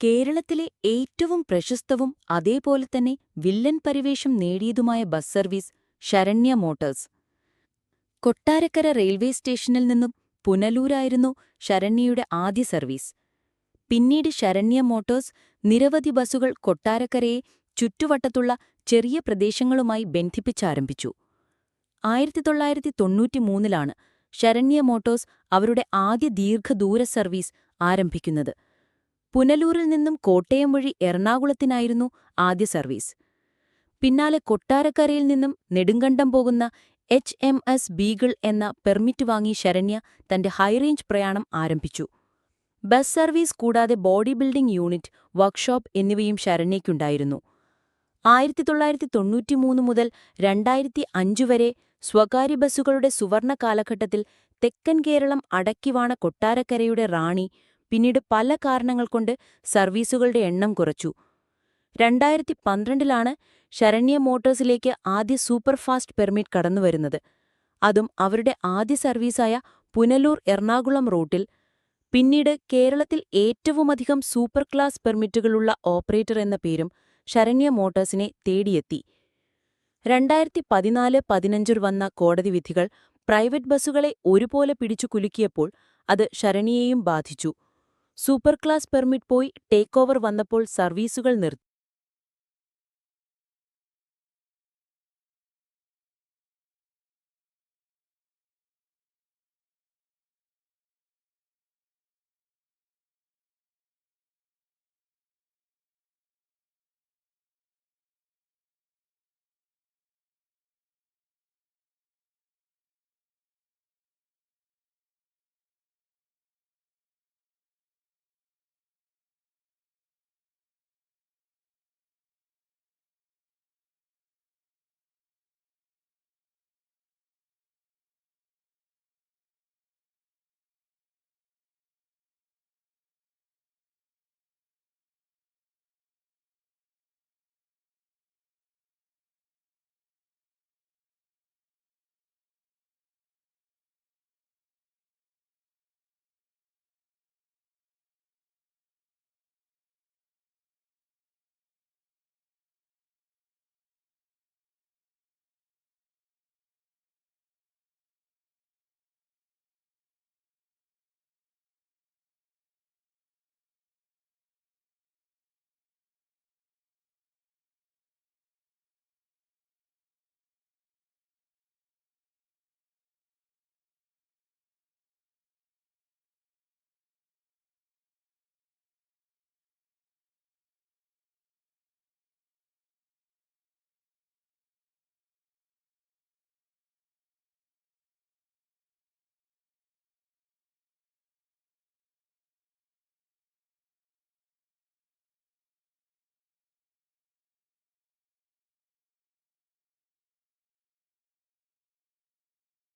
കേരളത്തിലെ ഏറ്റവും പ്രശസ്തവും അതേപോലെ തന്നെ വില്ലൻ പരിവേഷം നേടിയതുമായ bus service Saranya Motors. Kottarakkara railway സ്റ്റേഷനിൽ നിന്നും പുനലൂരായിരുന്നു ശരണ്യയുടെ ആദ്യ സർവീസ്. പിന്നീട് ശരണ്യ മോട്ടോഴ്സ് നിരവധി ബസ്സുകൾ കൊട്ടാരക്കരയെ ചുറ്റുവട്ടത്തുള്ള ചെറിയ പ്രദേശങ്ങളുമായി ബന്ധിപ്പിച്ചാരംഭിച്ചു. ആയിരത്തി തൊള്ളായിരത്തി തൊണ്ണൂറ്റിമൂന്നിലാണ് ശരണ്യ മോട്ടോഴ്സ് അവരുടെ ആദ്യ ദീർഘദൂര സർവീസ് ആരംഭിക്കുന്നത്. പുനലൂരിൽ നിന്നും കോട്ടയം വഴി എറണാകുളത്തിനായിരുന്നു ആദ്യ സർവീസ്. പിന്നാലെ കൊട്ടാരക്കരയിൽ നിന്നും നെടുങ്കണ്ടം പോകുന്ന എച്ച് എം എസ് ബീഗിൾ എന്ന പെർമിറ്റ് വാങ്ങി ശരണ്യ തന്റെ ഹൈറേഞ്ച് പ്രയാണം ആരംഭിച്ചു. ബസ് സർവീസ് കൂടാതെ ബോഡി ബിൽഡിംഗ് യൂണിറ്റ് വർക്ക്ഷോപ്പ് എന്നിവയും ശരണ്യയ്ക്കുണ്ടായിരുന്നു. ആയിരത്തി തൊള്ളായിരത്തി തൊണ്ണൂറ്റിമൂന്ന് മുതൽ രണ്ടായിരത്തി അഞ്ചു വരെ സ്വകാര്യ ബസ്സുകളുടെ സുവർണ കാലഘട്ടത്തിൽ തെക്കൻ കേരളം അടക്കിവാണ കൊട്ടാരക്കരയുടെ റാണി പിന്നീട് പല കാരണങ്ങൾ കൊണ്ട് സർവീസുകളുടെ എണ്ണം കുറച്ചു. രണ്ടായിരത്തി പന്ത്രണ്ടിലാണ് ശരണ്യ മോട്ടോഴ്സിലേക്ക് ആദ്യ സൂപ്പർഫാസ്റ്റ് പെർമിറ്റ് കടന്നുവരുന്നത്. അതും അവരുടെ ആദ്യ സർവീസായ പുനലൂർ എറണാകുളം റൂട്ടിൽ. പിന്നീട് കേരളത്തിൽ ഏറ്റവുമധികം സൂപ്പർ ക്ലാസ് പെർമിറ്റുകളുള്ള ഓപ്പറേറ്റർ എന്ന പേരും ശരണ്യ മോട്ടോഴ്സിനെ തേടിയെത്തി. രണ്ടായിരത്തി പതിനാല് പതിനഞ്ചിൽ വന്ന കോടതി വിധികൾ പ്രൈവറ്റ് ബസ്സുകളെ ഒരുപോലെ പിടിച്ചു കുലുക്കിയപ്പോൾ അത് ശരണിയെയും ബാധിച്ചു. സൂപ്പർ ക്ലാസ് പെർമിറ്റ് പോയി ടേക്ക് ഓവർ വന്നപ്പോൾ സർവീസുകൾ നിർത്തി.